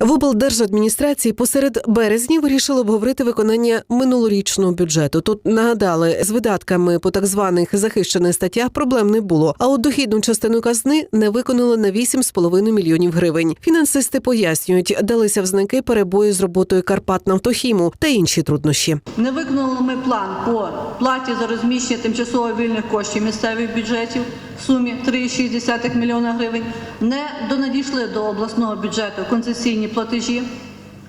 В облдержадміністрації посеред березня вирішили обговорити виконання минулорічного бюджету. Тут нагадали, з видатками по так званих захищених статтях проблем не було. А от дохідну частину казни не виконали на 8,5 мільйонів гривень. Фінансисти пояснюють, далися в знаки перебої з роботою Карпатнафтохіму та інші труднощі. Не виконали ми план по платі за розміщення тимчасово вільних коштів місцевих бюджетів в сумі 3,6 мільйона гривень. Не донадійшли до обласного бюджету концесійні платежі,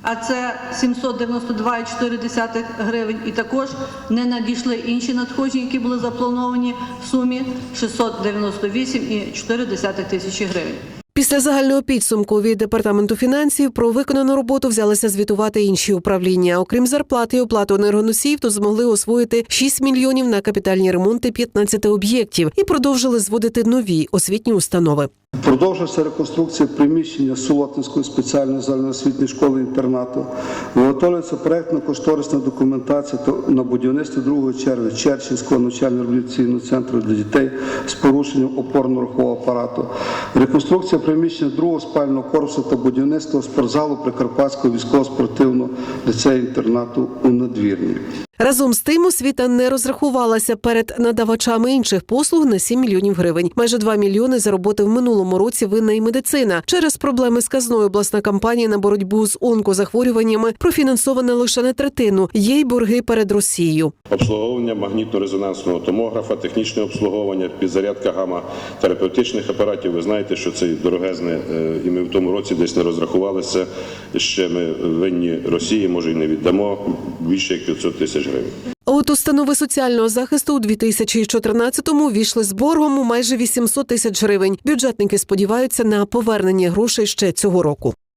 а це 792,4 гривень. І також не надійшли інші надходження, які були заплановані в сумі 698,4 тисячі гривень. Після загального підсумку від департаменту фінансів про виконану роботу взялися звітувати інші управління. Окрім зарплати і оплату енергоносіїв, то змогли освоїти 6 мільйонів на капітальні ремонти 15 об'єктів і продовжили зводити нові освітні установи. Продовжується реконструкція приміщення Солотинської спеціальної загальноосвітньої школи інтернату. Виготовлюється проектно-кошторисна документація та- на будівництво другої черги Черченського навчально-реабілітаційного центру для дітей з порушенням опорно-рухового апарату. Реконструкція приміщення другого спального корпусу та будівництво спортзалу Прикарпатського військово-спортивного ліцею інтернату у надвірні. Разом з тим освіта не розрахувалася перед надавачами інших послуг на 7 мільйонів гривень. Майже 2 мільйони зароботив в минулому році винна і медицина. Через проблеми з казною обласна кампанія на боротьбу з онкозахворюваннями профінансована лише на третину. Є й борги перед Росією. обслуговування магнітно-резонансного томографа, технічне обслуговування, підзарядка гама терапевтичних апаратів. Ви знаєте, що це дорогезне, е, і ми в тому році десь не розрахувалися. Ще ми винні Росії, може, і не віддамо більше як 500 тисяч гривень. А От установи соціального захисту у 2014-му війшли з боргом у майже 800 тисяч гривень. Бюджетники сподіваються на повернення грошей ще цього року.